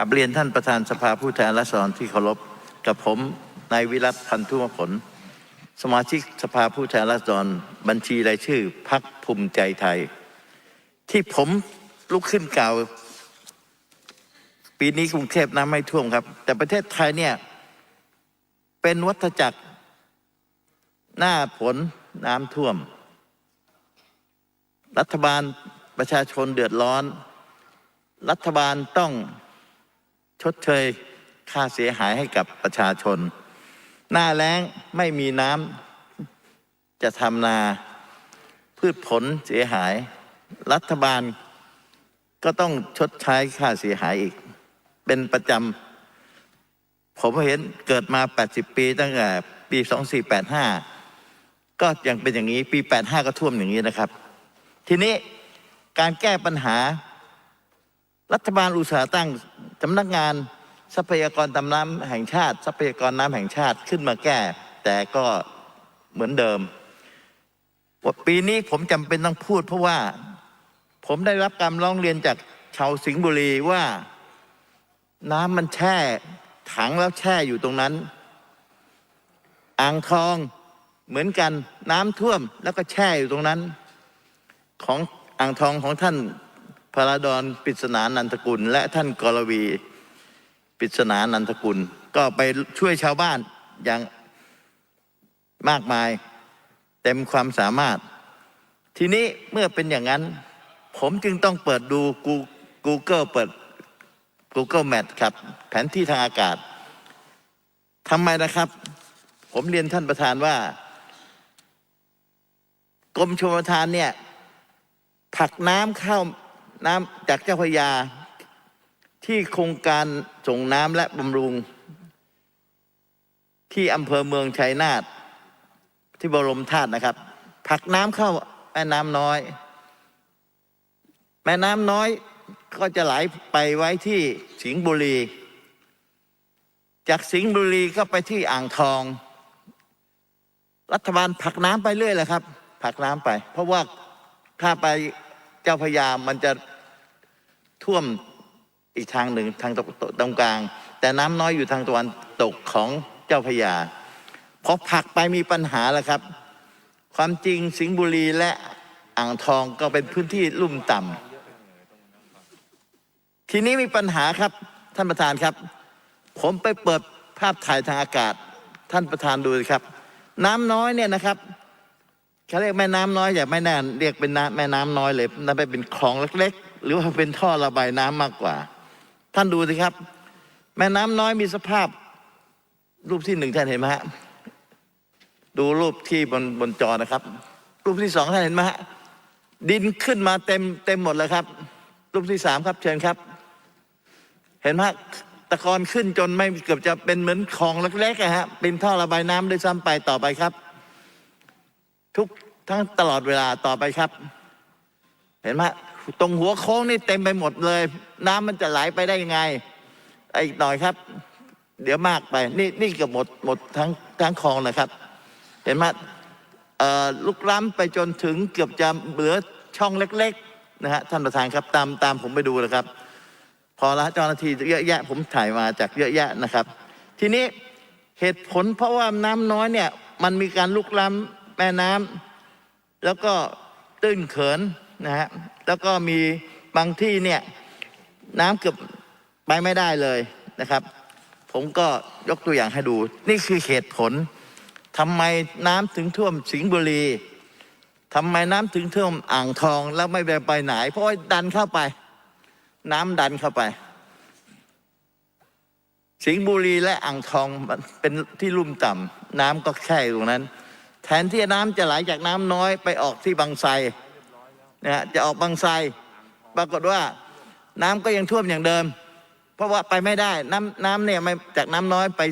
กราบเรียนท่านประธานสภาผู้แทนราษฎรที่เคารพกับผมนายวิรัตพันธุมผล สมาชิกสภาผู้แทนราษฎรบัญชีรายชื่อพักภูมิใจไทย ที่ผมลุกขึ้นกล่าว ปีนี้กรุงเทพน้ำไม่ท่วมครับ แต่ประเทศไทยเนี่ย เป็นวัฏจักรหน้าฝนน้ำท่วม รัฐบาลประชาชนเดือดร้อน รัฐบาลต้อง ชดเชยค่าเสียหายให้กับประชาชน หน้าแล้งไม่มีน้ำจะทำนาพืชผลเสียหาย รัฐบาลก็ต้องชดใช้ค่าเสียหายอีก เป็นประจำ ผมเห็นเกิดมา 80 ปีตั้งแต่ปี 2485 ก็ยังเป็นอย่างนี้ ปี 85 ก็ท่วมอย่างนี้นะครับ ทีนี้การแก้ปัญหา รัฐบาลอุตสาหตั้งสำนักงานทรัพยากรตำน้ำแห่งชาติ ทรัพยากรน้ำแห่งชาติขึ้นมาแก้ แต่ก็เหมือนเดิมปีนี้ผมจำเป็นต้องพูดเพราะว่า ผมได้รับการร้องเรียนจากชาวสิงห์บุรีว่าน้ำมันแช่ถังแล้วแช่อยู่ตรงนั้น อ่างทองเหมือนกันน้ำท่วมแล้วก็แช่อยู่ตรงนั้น ของอ่างทองของท่าน พระดอนปริศนานันทกุล และท่านกรวีปริศนานันทกุล ก็ไปช่วยชาวบ้านอย่างมากมาย เต็มความสามารถ ทีนี้เมื่อเป็นอย่างนั้น ผมจึงต้องเปิดดู Google เปิด Google Map ครับ แผนที่ทางอากาศทำไมนะครับ ผมเรียนท่านประธานว่ากรมชลประทานเนี่ยผักน้ำเข้า น้ำจากเจ้าพยา ที่โครงการส่งน้ำและบำรุง ที่อำเภอเมืองชัยนาทที่บรมธาตุนะครับผลักน้ำเข้าแม่น้ำน้อย แม่น้ำน้อยก็จะไหลไปไว้ที่สิงห์บุรี จากสิงห์บุรีก็ไปที่อ่างทอง รัฐบาลผลักน้ำไปเรื่อยแหละครับผลักน้ำไป เพราะว่าถ้าไป จ้าพระยามันจะท่วมอีกทางหนึ่งทางตรงกลาง แต่น้ำน้อยอยู่ทางตะวันตกของเจ้าพระยาพอผักไปมีปัญหาแล้วครับ ความจริงสิงห์บุรีและอ่างทองก็เป็นพื้นที่ลุ่มต่ำทีนี้มีปัญหาครับท่านประธานครับ ผมไปเปิดภาพถ่ายทางอากาศ ท่านประธานดูสิครับ น้ำน้อยเนี่ยนะครับ เขาเรียกแม่น้ำน้อยอย่าไม่แน่เรียกเป็นน้ำแม่น้ำน้อยเลยนั่นไปเป็นคลองเล็ก ๆ หรือว่าเป็นท่อระบายน้ำมากกว่า ท่านดูสิครับ แม่น้ำน้อยมีสภาพ รูปที่หนึ่งท่านเห็นไหมฮะดูรูปที่บนบนจอนะครับ รูปที่สองท่านเห็นไหมฮะดินขึ้นมาเต็มเต็มหมดเลยครับ รูปที่สามครับ เชิญครับ เห็นไหมตะกอนขึ้นจนไม่เกือบจะเป็นเหมือนคลองเล็กๆอะฮะเป็นท่อระบายน้ำด้วยซ้ำไปต่อไปครับ ทุกทั้งตลอดเวลาต่อไปครับ เห็นไหมตรงหัวโค้งนี่เต็มไปหมดเลย น้ำมันจะไหลไปได้ยังไงอีกหน่อยครับ เดี๋ยวมากไป นี่นี่เกือบหมดหมดทั้งทั้งคลองนะครับ เห็นไหมลุกล้ำไปจนถึงเกือบจะเหลือช่องเล็กๆนะฮะท่านประธานครับตามตามผมไปดูนะครับ พอละเจ้าหน้าที่เยอะแยะ ผมถ่ายมาจากเยอะแยะนะครับ ทีนี้เหตุผลเพราะว่าน้ำน้อยเนี่ย มันมีการลุกล้ำ แม่น้ำแล้วก็ตื้นเขินนะฮะแล้วก็มีบางที่เนี่ยน้ำเกือบไปไม่ได้เลยนะครับ ผมก็ยกตัวอย่างให้ดู นี่คือเหตุผลทำไมน้ำถึงท่วมสิงห์บุรีทำไมน้ำถึงท่วมอ่างทองแล้วไม่ไปไปไหน เพราะดันเข้าไป น้ำดันเข้าไป สิงห์บุรีและอ่างทองเป็นที่ลุ่มต่ำน้ำก็แค่ตรงนั้น แทนที่น้ำจะไหลจากน้ำน้อยไปออกที่บางไทรนะฮะจะออกบางไทรปรากฏว่าน้ำก็ยังท่วมอย่างเดิม เพราะว่าไปไม่ได้น้ำน้ำเนี่ยไม่จากน้ำน้อยไป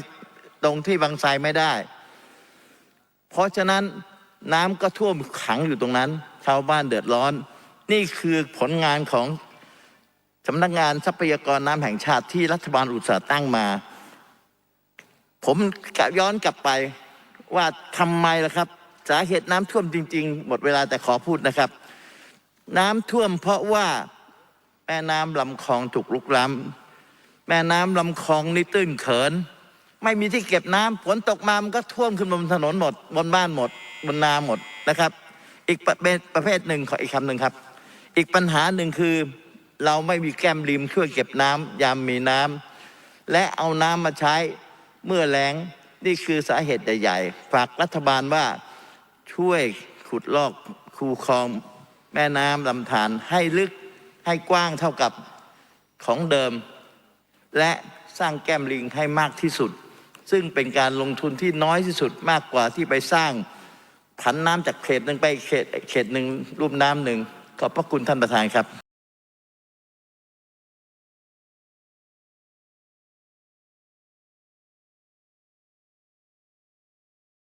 ตรงที่บางไทรไม่ได้ เพราะฉะนั้นน้ำก็ท่วมขังอยู่ตรงนั้น ชาวบ้านเดือดร้อน นี่คือผลงานของสำนักงานทรัพยากรน้ำแห่งชาติที่รัฐบาลอุตสาห์ตั้งมา ผมกลับย้อนกลับไป ว่าทำไมล่ะครับ สาเหตุน้ำท่วมจริง ๆ หมดเวลาแต่ขอพูดนะครับ น้ำท่วมเพราะว่าแม่น้ำลำคลองถูกลุกล้แม่น้ำลำคลองนี่ตื้นเขิน ไม่มีที่เก็บน้ำฝนตกมามันก็ท่วมขึ้นบนถนนหมด บนบ้านหมด บนนาหมดนะครับ อีกประเภทประเภทหนึ่งขออีกคำหนึ่งครับ อีกปัญหาหนึ่งคือเราไม่มีแก้มริมช่วยเก็บน้ำยามมีน้ำและเอาน้ำมาใช้เมื่อแล้ง นี่คือสาเหตุใหญ่ๆฝากรัฐบาลว่าช่วยขุดลอกคูคลองแม่น้ำลำธารให้ลึกให้กว้างเท่ากับของเดิม และสร้างแก้มลิงให้มากที่สุด ซึ่งเป็นการลงทุนที่น้อยที่สุดมากกว่าที่ไปสร้างผันน้ำจากเขตหนึ่งไปเขตเขตหนึ่งรูปน้ำหนึ่งขอบพระคุณท่านประธานครับ